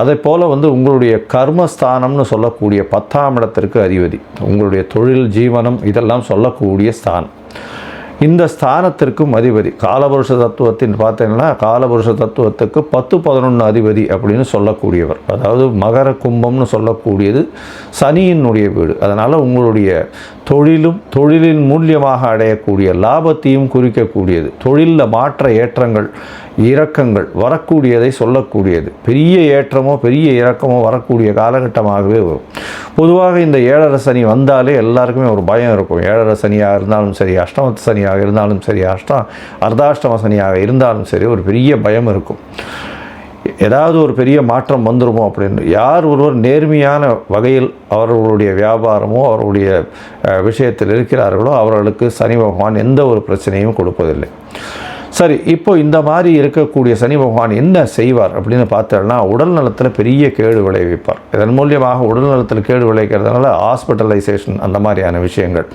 அதே போல் வந்து உங்களுடைய கர்மஸ்தானம்னு சொல்லக்கூடிய பத்தாம் இடத்திற்கு அதிபதி. உங்களுடைய தொழில் ஜீவனம் இதெல்லாம் சொல்லக்கூடிய ஸ்தானம். இந்த ஸ்தானத்திற்கும் அதிபதி. காலபுருஷ தத்துவத்தின் பார்த்தீங்கன்னா காலபுருஷ தத்துவத்துக்கு பத்து பதினொன்று அதிபதி அப்படின்னு சொல்லக்கூடியவர். அதாவது மகர கும்பம்னு சொல்லக்கூடியது சனியினுடைய வீடு. அதனால் உங்களுடைய தொழிலும் தொழிலின் மூலியமாக அடையக்கூடிய லாபத்தையும் குறிக்கக்கூடியது. தொழிலில் மாற்ற ஏற்றங்கள் இறக்கங்கள் வரக்கூடியதை சொல்லக்கூடியது. பெரிய ஏற்றமோ பெரிய இறக்கமோ வரக்கூடிய காலகட்டமாகவே வரும். பொதுவாக இந்த ஏழரை சனி வந்தாலே எல்லாருக்குமே ஒரு பயம் இருக்கும். ஏழரை சனியாக இருந்தாலும் சரி அஷ்டமத்து சனியாக இருந்தாலும் சரி அஷ்டம் அர்த்தாஷ்டம சனியாக இருந்தாலும் சரி ஒரு பெரிய பயம் இருக்கும். ஏதாவது ஒரு பெரிய மாற்றம் வந்துருமோ அப்படின்னு யார் ஒருவர் நேர்மையான வகையில் அவர்களுடைய வியாபாரமோ அவர்களுடைய விஷயத்தில் இருக்கிறார்களோ அவர்களுக்கு சனி பகவான் எந்த ஒரு பிரச்சனையும் கொடுப்பதில்லை. சரி இப்போ இந்த மாதிரி இருக்கக்கூடிய சனி பகவான் என்ன செய்வார் அப்படின்னு பார்த்தோம்னா உடல் நலத்தில் பெரிய கேடு விளைவிப்பார். இதன் மூலியமாக உடல் நலத்தில் கேடு விளைவிக்கிறதுனால ஹாஸ்பிட்டலைசேஷன் அந்த மாதிரியான விஷயங்கள்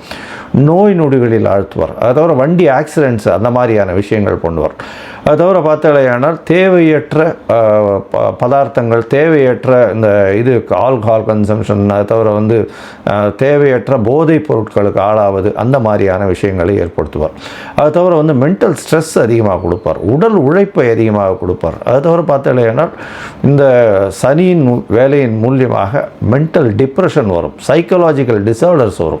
நோய் நொடிகளில் ஆழ்த்துவார். அதை தவிர வண்டி ஆக்சிடென்ட்ஸ் அந்த மாதிரியான விஷயங்கள் பண்ணுவார். அது தவிர பார்த்தாலேயானால் தேவையற்ற ப- பதார்த்தங்கள் தேவையற்ற இந்த இது ஆல்கஹால் கன்சம்ஷன் அது தவிர வந்து தேவையற்ற போதைப் பொருட்களுக்கு ஆளாவது அந்த மாதிரியான விஷயங்களை ஏற்படுத்துவார். அது தவிர வந்து மென்டல் ஸ்ட்ரெஸ் அதிகமாக கொடுப்பார். உடல் உழைப்பை அதிகமாக கொடுப்பார். அது தவிர பார்த்தாலேயானால் இந்த சனியின் வேலையின் மூலியமாக மென்டல் டிப்ரெஷன் வரும். சைக்கலாஜிக்கல் டிசார்டர்ஸ் வரும்.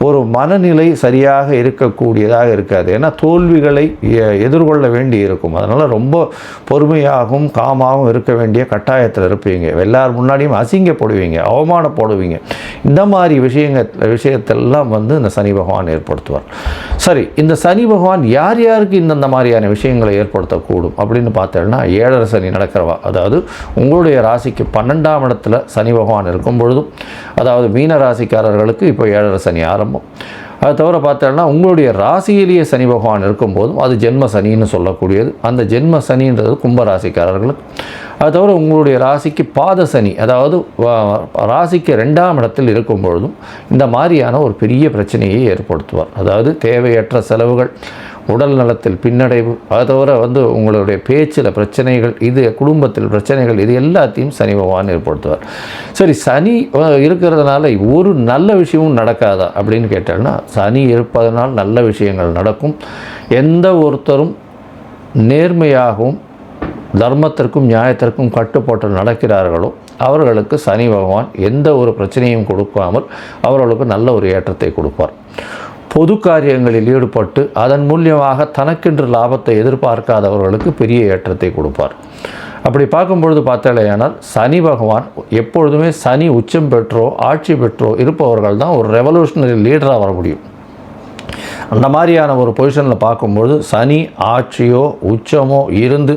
ஒரு மனநிலை சரியாக இருக்கக்கூடியதாக இருக்காது. ஏன்னா தோல்விகளை எ- எதிர்கொள்ள வேண்டி இருக்கும் அதனால் ரொம்ப பொறுமையாகவும் காமாகவும் இருக்க வேண்டிய கட்டாயத்தில் இருப்பீங்க. எல்லார் முன்னாடியும் அசிங்கப்படுவீங்க அவமானப்படுவீங்க. இந்த மாதிரி விஷயங்கள் விஷயத்தெல்லாம் வந்து இந்த சனி பகவான் ஏற்படுத்துவார். சரி இந்த சனி பகவான் யார் யாருக்கு இந்தந்த மாதிரியான விஷயங்களை ஏற்படுத்தக்கூடும் அப்படின்னு பார்த்தோம்னா ஏழரை சனி நடக்கிறவா. அதாவது உங்களுடைய ராசிக்கு பன்னெண்டாம் இடத்துல சனி பகவான் இருக்கும் பொழுதும் அதாவது மீன ராசிக்காரர்களுக்கு இப்போ ஏழரை சனி ஆரம்பம். அது தவிர பார்த்தோம்னா உங்களுடைய ராசியிலேயே சனி பகவான் இருக்கும்போதும் அது ஜென்ம சனின்னு சொல்லக்கூடியது. அந்த ஜென்ம சனின்றது கும்பராசிக்காரர்களுக்கு. அது தவிர உங்களுடைய ராசிக்கு பாத சனி அதாவது ராசிக்கு ரெண்டாம் இடத்தில் இருக்கும் பொழுதும் இந்த மாதிரியான ஒரு பெரிய பிரச்சனையை ஏற்படுத்துவார். அதாவது தேவையற்ற செலவுகள் உடல் நலத்தில் பின்னடைவு. அதை தவிர வந்து உங்களுடைய பேச்சில் பிரச்சனைகள் இது குடும்பத்தில் பிரச்சனைகள் இது எல்லாத்தையும் சனி பகவான் ஏற்படுத்துவார். சரி சனி இருக்கிறதுனால ஒரு நல்ல விஷயமும் நடக்காதா அப்படின்னு கேட்டால்னா சனி இருப்பதனால் நல்ல விஷயங்கள் நடக்கும். எந்த ஒருத்தரும் நேர்மையாகவும் தர்மத்திற்கும் நியாயத்திற்கும் கட்டுப்பாட்டு நடக்கிறார்களோ அவர்களுக்கு சனி பகவான் எந்த ஒரு பிரச்சனையும் கொடுக்காமல் அவர்களுக்கு நல்ல ஒரு ஏற்றத்தை கொடுப்பார். பொது காரியங்களில் ஈடுபட்டு அதன் மூலியமாக தனக்கென்று லாபத்தை எதிர்பார்க்காதவர்களுக்கு பெரிய ஏற்றத்தை கொடுப்பார். அப்படி பார்க்கும்பொழுது பார்த்தாலேயானால் சனி பகவான் எப்பொழுதுமே சனி உச்சம் பெற்றோ ஆட்சி பெற்றோ இருப்பவர்கள் தான் ஒரு ரெவல்யூஷனரி லீடராக வர முடியும். அந்த மாதிரியான ஒரு பொசிஷனில் பார்க்கும்பொழுது சனி ஆட்சியோ உச்சமோ இருந்து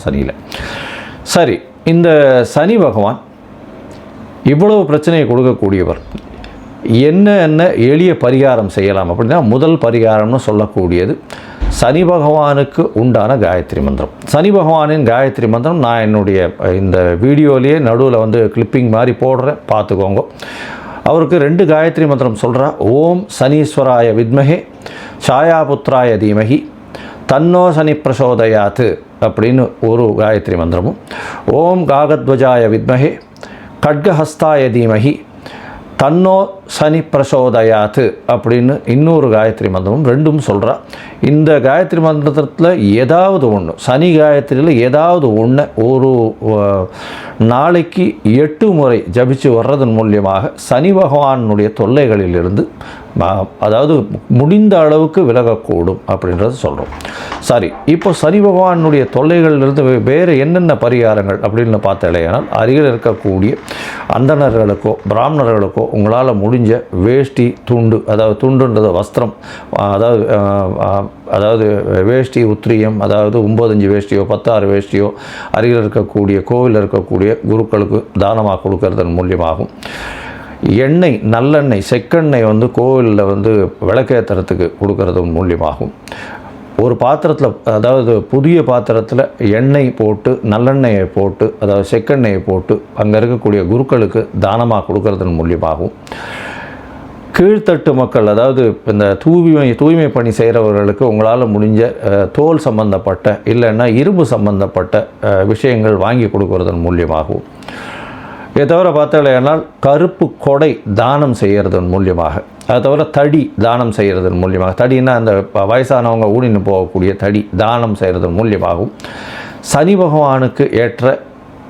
சனியில். சரி இந்த சனி பகவான் இவ்வளவு பிரச்சனையை கொடுக்கக்கூடியவர். என்ன என்ன எளிய பரிகாரம் செய்யலாம் அப்படின்னா முதல் பரிகாரம்னு சொல்லக்கூடியது சனி பகவானுக்கு உண்டான காயத்ரி மந்திரம். சனி பகவானின் காயத்ரி மந்திரம் நான் என்னுடைய இந்த வீடியோலேயே நடுவில் வந்து கிளிப்பிங் மாதிரி போடுறேன் பார்த்துக்கோங்க. அவருக்கு ரெண்டு காயத்ரி மந்திரம் சொல்கிறா ஓம் சனீஸ்வராய வித்மகே சாயாபுத்ராய தீமகி தன்னோ சனி பிரசோதயாத்து அப்படின்னு ஒரு காயத்ரி மந்திரமும். ஓம் காகத்வஜாய வித்மஹே கட்கஹஸ்தாய தீமஹி தன்னோ சனி பிரசோதயாத்து அப்படின்னு இன்னொரு காயத்ரி மந்திரமும் ரெண்டும் சொல்கிறா இந்த காயத்ரி மந்திரத்தில் ஏதாவது ஒன்று சனி காயத்ரியில் ஏதாவது ஒன்று ஒரு நாளைக்கு எட்டு முறை ஜபிச்சு வர்றதன் மூலியமாக சனி பகவானுடைய தொல்லைகளிலிருந்து அதாவது முடிந்த அளவுக்கு விலகக்கூடும் அப்படின்றத சொல்கிறோம் சரி இப்போ சரி பகவானுடைய தொல்லைகளிலிருந்து வேறு என்னென்ன பரிகாரங்கள் அப்படின்னு பார்த்தாலேயானால் அருகில் இருக்கக்கூடிய அந்தணர்களுக்கோ பிராமணர்களுக்கோ உங்களால் முடிஞ்ச வேஷ்டி துண்டு அதாவது துண்டுன்றது வஸ்திரம் அதாவது அதாவது வேஷ்டி உத்திரியம் அதாவது ஒம்பதஞ்சு வேஷ்டியோ பத்தாறு வேஷ்டியோ அருகில் இருக்கக்கூடிய கோவிலில் இருக்கக்கூடிய குருக்களுக்கு தானமாக கொடுக்கறதன் மூலியமாகும். எண்ணெய் நல்லெண்ணெய் செக்கெண்ணெய் வந்து கோவிலில் வந்து விளக்கேற்றுறதுக்கு கொடுக்கறது மூலியமாகும். ஒரு பாத்திரத்தில் அதாவது புதிய பாத்திரத்தில் எண்ணெய் போட்டு நல்லெண்ணெயை போட்டு அதாவது செக்கெண்ணெயை போட்டு அங்கே இருக்கக்கூடிய குருக்களுக்கு தானமாக கொடுக்கறதன் மூலியமாகும். கீழ்த்தட்டு மக்கள் அதாவது இந்த தூய்மை தூய்மை பணி செய்கிறவர்களுக்கு உங்களால் முடிஞ்ச தோல் சம்பந்தப்பட்ட இல்லைன்னா இரும்பு சம்பந்தப்பட்ட விஷயங்கள் வாங்கி கொடுக்கறதன் மூலியமாகவும் இதை தவிர பார்த்தாலேனால் கருப்பு கொடை தானம் செய்கிறதன் மூலியமாக. அதை தவிர தடி தானம் செய்கிறதன் மூலியமாக. தடின்னா அந்த வயசானவங்க ஊடின்னு போகக்கூடிய தடி தானம் செய்கிறதன் மூலியமாகவும் சனி பகவானுக்கு ஏற்ற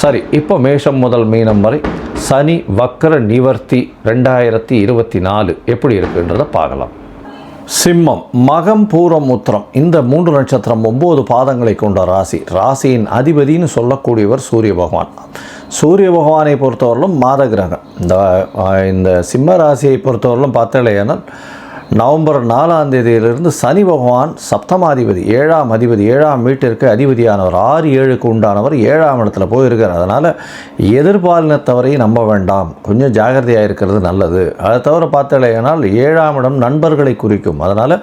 சரி இப்போ மேஷம் முதல் மீனம் வரை சனி வக்கர நிவர்த்தி ரெண்டாயிரத்தி இருபத்தி நாலு எப்படி இருக்குன்றதை பார்க்கலாம். சிம்மம் மகம் பூரம் உத்திரம் இந்த மூன்று நட்சத்திரம் ஒம்பது பாதங்களை கொண்ட ராசி. ராசியின் அதிபதின்னு சொல்லக்கூடியவர் சூரிய பகவான். சூரிய பகவானை பொறுத்தவரையிலும் மாத கிரகம். இந்த இந்த சிம்ம ராசியை பொறுத்தவரையிலும் பார்த்தாலேயானால் நவம்பர் நாலாம் தேதியிலிருந்து சனி பகவான் சப்தமாதிபதி ஏழாம் அதிபதி ஏழாம் வீட்டிற்கு அதிபதியானவர் ஆறு ஏழுக்கு உண்டானவர் ஏழாம் இடத்துல போயிருக்கார் அதனால் எதிர்பாலினத்தவரையும் நம்ப வேண்டாம். கொஞ்சம் ஜாகிரதையாக இருக்கிறது நல்லது. அதை தவிர பார்த்தாலேயானால் ஏழாம் இடம் நண்பர்களை குறிக்கும். அதனால்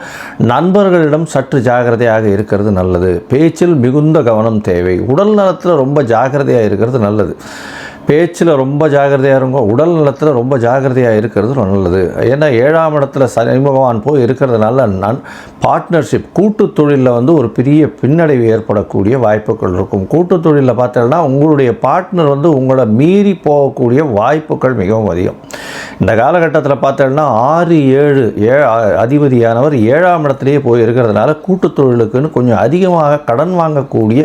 நண்பர்களிடம் சற்று ஜாகிரதையாக இருக்கிறது நல்லது. பேச்சில் மிகுந்த கவனம் தேவை. உடல் நலத்தில் ரொம்ப ஜாகிரதையாக இருக்கிறது நல்லது. பேச்சில் ரொம்ப ஜாகிரதையாக இருங்க உடல் நலத்தில் ரொம்ப ஜாகிரதையாக இருக்கிறது ரொம்ப நல்லது. ஏன்னா ஏழாம் இடத்துல சனி பகவான் போய் இருக்கிறதுனால நான் பார்ட்னர்ஷிப் கூட்டு தொழிலில் வந்து ஒரு பெரிய பின்னடைவு ஏற்படக்கூடிய வாய்ப்புகள் இருக்கும். கூட்டு தொழிலில் பார்த்தோம்னா உங்களுடைய பார்ட்னர் வந்து உங்களை மீறி போகக்கூடிய வாய்ப்புகள் மிகவும் அதிகம். இந்த காலகட்டத்தில் பார்த்தோன்னா ஆறு ஏழு ஏ அதிபதியானவர் ஏழாம் இடத்துலையே போய் இருக்கிறதுனால கூட்டு தொழிலுக்குன்னு கொஞ்சம் அதிகமாக கடன் வாங்கக்கூடிய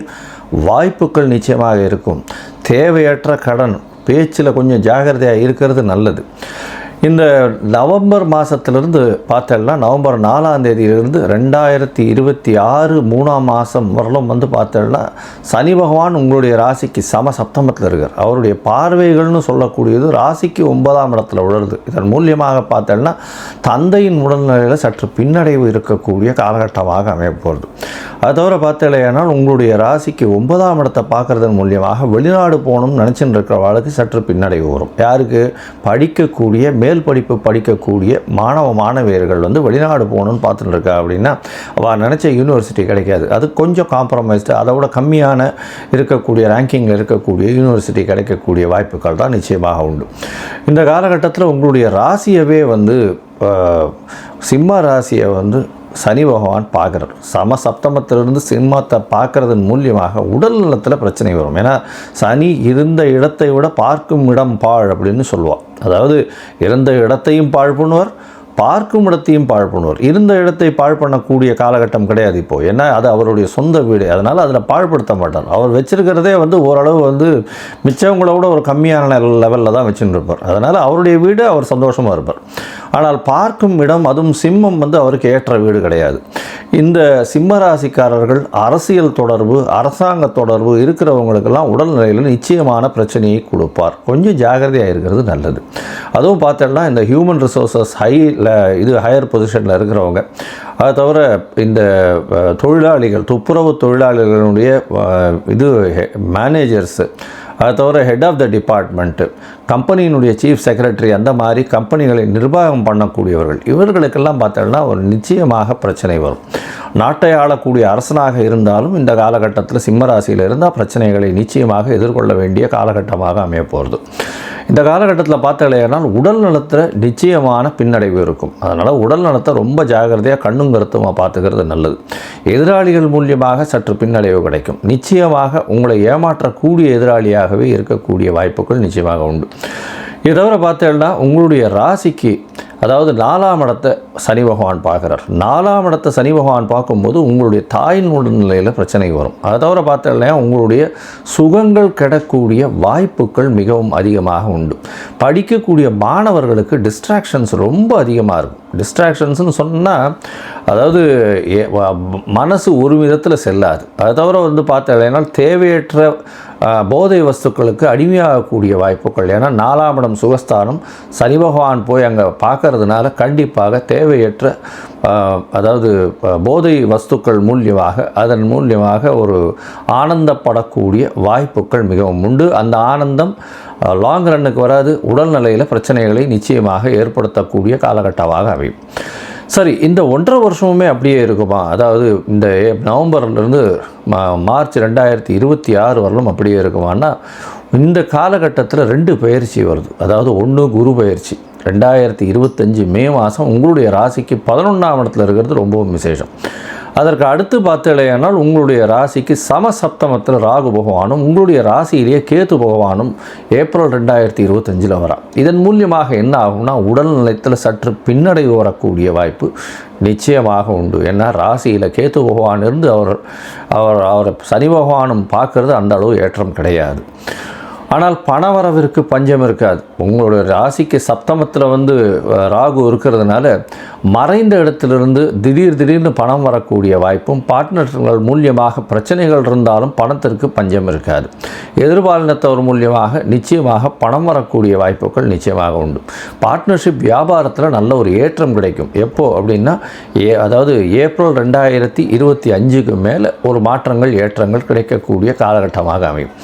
வாய்ப்புகள் நிச்சயமாக இருக்கும். தேவையற்ற கடன். பேச்சில் கொஞ்சம் ஜாகிரதையாக இருக்கிறது நல்லது. இந்த நவம்பர் மாதத்துலேருந்து பார்த்தோம்னா நவம்பர் நாலாம் தேதியிலிருந்து ரெண்டாயிரத்தி இருபத்தி ஆறு மூணாம் மாதம் வரலும் வந்து பார்த்தோம்னா சனி பகவான் உங்களுடைய ராசிக்கு சம சப்தமத்தில் இருக்கார். அவருடைய பார்வைகள்னு சொல்லக்கூடியது ராசிக்கு ஒன்பதாம் இடத்துல உழருது இதன் மூலியமாக பார்த்தோம்னா தந்தையின் உடல்நிலையில் சற்று பின்னடைவு இருக்கக்கூடிய காலகட்டமாக அமையப்போகிறது அது தவிர பார்த்தலையானால் உங்களுடைய ராசிக்கு ஒன்பதாம் இடத்தை பார்க்கறதன் மூலியமாக வெளிநாடு போகணும்னு நினச்சின்னு இருக்கிறவளுக்கு சற்று பின்னடைவு வரும். யாருக்கு? படிக்கக்கூடிய மேல் படிப்பு படிக்கக்கூடிய மாணவ மாணவியர்கள் வந்து வெளிநாடு போகணும்னு பார்த்துட்டு இருக்கா அப்படின்னா அவள் நினச்ச யூனிவர்சிட்டி கிடைக்காது. அது கொஞ்சம் காம்ப்ரமைஸ்டு அதை விட கம்மியான இருக்கக்கூடிய ரேங்கிங்கில் இருக்கக்கூடிய யூனிவர்சிட்டி கிடைக்கக்கூடிய வாய்ப்புகள் தான் நிச்சயமாக உண்டு. இந்த காலகட்டத்தில் உங்களுடைய ராசியவே வந்து சிம்ம ராசியை வந்து சனி பகவான் பார்க்குறார். சம சப்தமத்திலிருந்து சிம்மத்தை பார்க்கறதன் மூலியமாக உடல் நலத்தில் பிரச்சனை வரும். ஏன்னா சனி இருந்த இடத்தை விட பார்க்கும் இடம் பாழ் அப்படின்னு சொல்லுவாள் அதாவது இருந்த இடத்தையும் பாழ் பண்ணுவார் பார்க்கும் இடத்தையும் பாழ் பண்ணுவார் இருந்த இடத்தை பாழ் பண்ணக்கூடிய காலகட்டம் கிடையாது இப்போது ஏன்னா அது அவருடைய சொந்த வீடு. அதனால் அதில் பாழ்படுத்த மாட்டார். அவர் வச்சுருக்கிறதே வந்து ஓரளவு வந்து மிச்சவங்களோட ஒரு கம்மியான லெவலில் தான் வச்சுட்டு இருப்பார் அதனால் அவருடைய வீடு அவர் சந்தோஷமாக இருப்பார். ஆனால் பார்க்கும் இடம் அதுவும் சிம்மம் வந்து அவருக்கு ஏற்ற வீடு கிடையாது. இந்த சிம்ம ராசிக்காரர்கள் அரசியல் தொடர்பு அரசாங்க தொடர்பு இருக்கிறவங்களுக்கெல்லாம் உடல்நிலையில் நிச்சயமான பிரச்சனையை கொடுப்பார். கொஞ்சம் ஜாகிரதையாக இருக்கிறது நல்லது. அதுவும் பார்த்தோம்னா இந்த ஹியூமன் ரிசோர்சஸ் ஹையில் இது ஹையர் பொசிஷனில் இருக்கிறவங்க. அது தவிர இந்த தொழிலாளிகள் துப்புரவு தொழிலாளிகளுடைய இது மேனேஜர்ஸு அது தவிர ஹெட் ஆஃப் த டிபார்ட்மெண்ட்டு கம்பெனியினுடைய சீஃப் செக்ரட்டரி அந்த மாதிரி கம்பெனிகளை நிர்வாகம் பண்ணக்கூடியவர்கள் இவர்களுக்கெல்லாம் பார்த்தோம்னா ஒரு நிச்சயமாக பிரச்சனை வரும். நாட்டை ஆளக்கூடிய அரசனாக இருந்தாலும் இந்த காலகட்டத்தில் சிம்மராசியில் இருந்தால் பிரச்சனைகளை நிச்சயமாக எதிர்கொள்ள வேண்டிய காலகட்டமாக அமையப்போகிறது இந்த காலகட்டத்தில் பார்த்தாலேனால் உடல் நலத்தில் நிச்சயமான பின்னடைவு இருக்கும். அதனால் உடல் நலத்தை ரொம்ப ஜாகிரதையாக கண்ணும் கருத்துமாக பார்த்துக்கிறது நல்லது. எதிராளிகள் மூலியமாக சற்று பின்னடைவு கிடைக்கும். நிச்சயமாக உங்களை ஏமாற்றக்கூடிய எதிராளியாகவே இருக்கக்கூடிய வாய்ப்புகள் நிச்சயமாக உண்டு. இதை தவிர பார்த்தேன்னா உங்களுடைய ராசிக்கு அதாவது நாலாம் இடத்தை சனி பகவான் பார்க்குறார். நாலாம் இடத்தை சனி பகவான் பார்க்கும்போது உங்களுடைய தாயின் உடல்நிலையில் பிரச்சனை வரும். அதை தவிர பார்த்தோம்னா உங்களுடைய சுகங்கள் கிடக்கூடிய வாய்ப்புகள் மிகவும் அதிகமாக உண்டு. படிக்கக்கூடிய மாணவர்களுக்கு டிஸ்ட்ராக்ஷன்ஸ் ரொம்ப அதிகமாக இருக்கும். டிஸ்ட்ராக்ஷன்ஸ்னு சொன்னால் அதாவது ஏ- மனசு ஒரு விதத்தில் செல்லாது. அதை தவிர வந்து பார்த்தேன்னா தேவையற்ற போதை வஸ்துக்களுக்கு அடிமையாகக்கூடிய வாய்ப்புகள். ஏன்னா நாலாம் இடம் சுகஸ்தானம் சனி பகவான் போய் அங்கே பார்க்கறதுனால கண்டிப்பாக தேவையற்ற அதாவது போதை வஸ்துக்கள் மூலியமாக அதன் மூலியமாக ஒரு ஆனந்தப்படக்கூடிய வாய்ப்புகள் மிகவும் உண்டு. அந்த ஆனந்தம் லாங் ரன்னுக்கு வராது. உடல்நிலையில் பிரச்சனைகளை நிச்சயமாக ஏற்படுத்தக்கூடிய காலகட்டமாக அமையும். சரி இந்த ஒன்றரை வருஷமுமே அப்படியே இருக்குமா? அதாவது இந்த நவம்பர்லேருந்து மா மார்ச் ரெண்டாயிரத்தி இருபத்தி ஆறு வரலும் அப்படியே இருக்குமான்னா இந்த காலகட்டத்தில் ரெண்டு பயிற்சி வருது. அதாவது ஒன்று குரு பயிற்சி. ரெண்டாயிரத்தி இருபத்தஞ்சி மே மாதம் உங்களுடைய ராசிக்கு பதினொன்றாம் இடத்துல இருக்கிறது ரொம்பவும் விசேஷம். அதற்கு அடுத்து பார்த்தலையானால் உங்களுடைய ராசிக்கு சமசப்தமத்தில் ராகு பகவானும் உங்களுடைய ராசியிலேயே கேத்து பகவானும் ஏப்ரல் ரெண்டாயிரத்தி இருபத்தஞ்சில் வரா. இதன் மூலியமாக என்ன ஆகும்னா உடல் நிலையத்தில் சற்று பின்னடைவு வரக்கூடிய வாய்ப்பு நிச்சயமாக உண்டு. ஏன்னா ராசியில் கேத்து பகவான் இருந்து அவர் அவர் அவரை சனி பகவானும் பார்க்கறது அந்த அளவு ஏற்றம் கிடையாது. ஆனால் பணவரவிற்கு பஞ்சம் இருக்காது. உங்களுடைய ராசிக்கு சப்தமத்தில் வந்து ராகு இருக்கிறதுனால மறைந்த இடத்திலிருந்து திடீர் திடீர்னு பணம் வரக்கூடிய வாய்ப்பும் பார்ட்னர்கள் மூலியமாக பிரச்சனைகள் இருந்தாலும் பணத்திற்கு பஞ்சம் இருக்காது. எதிர்பாலினத்தவர் மூலியமாக நிச்சயமாக பணம் வரக்கூடிய வாய்ப்புகள் நிச்சயமாக உண்டு. பார்ட்னர்ஷிப் வியாபாரத்தில் நல்ல ஒரு ஏற்றம் கிடைக்கும். எப்போ? அப்படின்னா ஏ அதாவது ஏப்ரல் ரெண்டாயிரத்தி இருபத்தி அஞ்சுக்கு மேலே ஒரு மாற்றங்கள் ஏற்றங்கள் கிடைக்கக்கூடிய காலகட்டமாக அமையும்.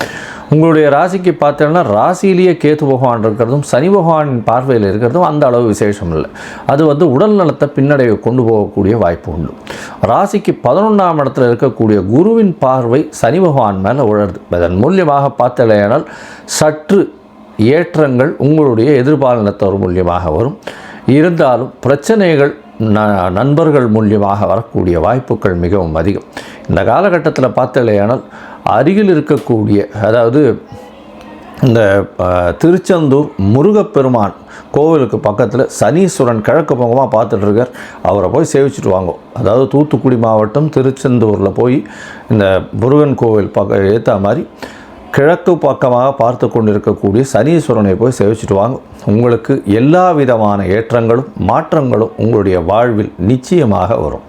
உங்களுடைய ராசிக்கு பார்த்தோன்னா ராசியிலேயே கேத்து பகவான் இருக்கிறதும் சனி பகவானின் பார்வையில் இருக்கிறதும் அந்த அளவு விசேஷம் இல்லை. அது வந்து உடல் நலத்தை பின்னடைவு கொண்டு போகக்கூடிய வாய்ப்பு உண்டு. ராசிக்கு பதினொன்றாம் இடத்துல இருக்கக்கூடிய குருவின் பார்வை சனி பகவான் மேலே உழருது அதன் மூலியமாக பார்த்தலையானால் சற்று ஏற்றங்கள் உங்களுடைய எதிர்பாலினத்தவர் மூலியமாக வரும். இருந்தாலும் பிரச்சனைகள் ந நண்பர்கள் மூலியமாக வரக்கூடிய வாய்ப்புகள் மிகவும் அதிகம். இந்த காலகட்டத்தில் பார்த்தலையானால் அருகில் இருக்கக்கூடிய அதாவது இந்த திருச்செந்தூர் முருகப்பெருமான் கோவிலுக்கு பக்கத்தில் சனீஸ்வரன் கிழக்கு பக்கமாக பார்த்துட்ருக்கார். அவரை போய் சேவிச்சுட்டு வாங்க. அதாவது தூத்துக்குடி மாவட்டம் திருச்செந்தூரில் போய் இந்த முருகன் கோவில் பக்கம் ஏற்ற மாதிரி கிழக்கு பக்கமாக பார்த்து கொண்டிருக்கக்கூடிய சனீஸ்வரனை போய் சேவிச்சுட்டு வாங்க. உங்களுக்கு எல்லா விதமான ஏற்றங்களும் மாற்றங்களும் உங்களுடைய வாழ்வில் நிச்சயமாக வரும்.